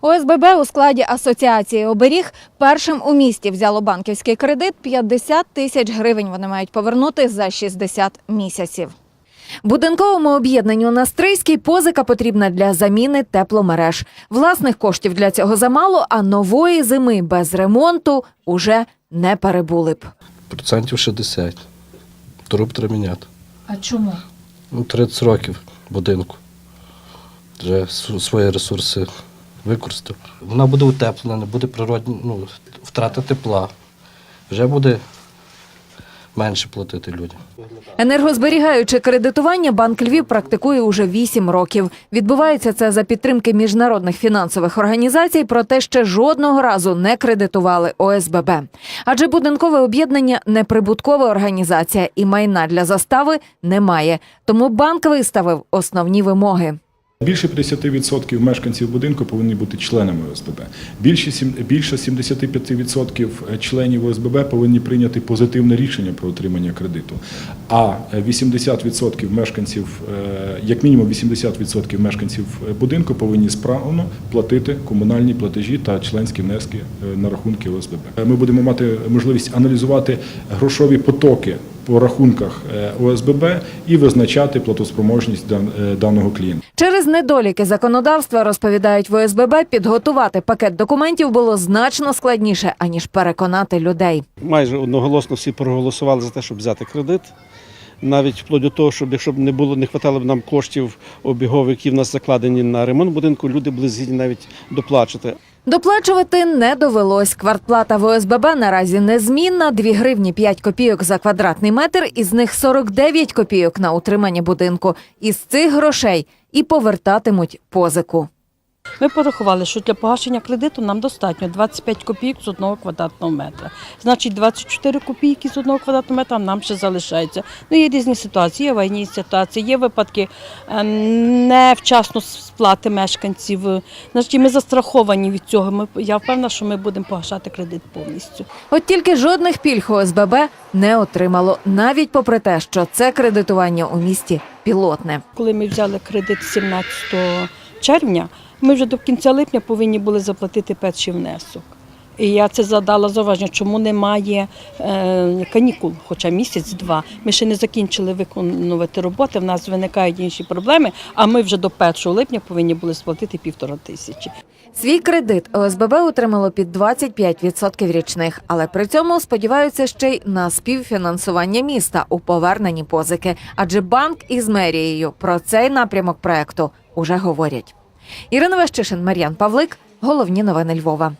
ОСББ у складі асоціації оберіг першим у місті взяло банківський кредит 50 тисяч гривень. Вони мають повернути за 60 місяців. Будинковому об'єднанню Настрийський позика потрібна для заміни тепломереж. Власних коштів для цього замало, а нової зими без ремонту уже не перебули б. Процентів 60. Труб треба міняти. А чому? Ну, 30 років будинку. Вже свої ресурси використав. Вона буде утеплена, не буде природні, ну, втрата тепла. Вже буде менше платити людям. Енергозберігаюче кредитування Банк Львів практикує уже 8 років. Відбувається це за підтримки міжнародних фінансових організацій, проте ще жодного разу не кредитували ОСББ. Адже будинкове об'єднання неприбуткова організація і майна для застави немає. Тому банк виставив основні вимоги. Більше 50% мешканців будинку повинні бути членами ОСББ. Більше, більше 75% членів ОСББ повинні прийняти позитивне рішення про отримання кредиту. А 80% мешканців, е, як мінімум 80% мешканців будинку повинні справно платити комунальні платежі та членські внески е, на рахунки ОСББ. Ми будемо мати можливість аналізувати грошові потоки по рахунках е, ОСББ і визначати платоспроможність е, даного клієнта. Через недоліки законодавства розповідають в ОСББ, підготувати пакет документів було значно складніше аніж переконати людей. майже одноголосно всі проголосували за те, щоб взяти кредит. Навіть вплоть до того, щоб якщо б не було, не хватало б нам коштів обігових, які в нас закладені на ремонт будинку, люди були згідні навіть доплачувати. Доплачувати не довелось. Квартплата в ОСББ наразі незмінна – 2 гривні 5 копійок за квадратний метр, із них 49 копійок на утримання будинку. Із цих грошей і повертатимуть позику. Ми порахували, що для погашення кредиту нам достатньо 25 копійок з одного квадратного метра. Значить, 24 копійки з одного квадратного метра нам ще залишається. Ну, є різні ситуації, є аварійні ситуації, є випадки е, невчасно сплати мешканців. Значить, ми застраховані від цього. Ми, я впевнена, що ми будемо погашати кредит повністю. От тільки жодних пільг ОСББ не отримало, навіть попри те, що це кредитування у місті пілотне. Коли ми взяли кредит 17 червня, ми вже до кінця липня повинні були заплатити перший внесок. І я це задала зауваження, чому немає е, канікул, хоча місяць-два. Ми ще не закінчили виконувати роботи, в нас виникають інші проблеми, а ми вже до 1 липня повинні були сплатити півтора тисячі. Свій кредит ОСББ отримало під 25% річних, але при цьому сподіваються ще й на співфінансування міста у поверненні позики. Адже банк із мерією про цей напрямок проекту уже говорять. Ірина Вещишин, Мар'ян Павлик. Головні новини Львова.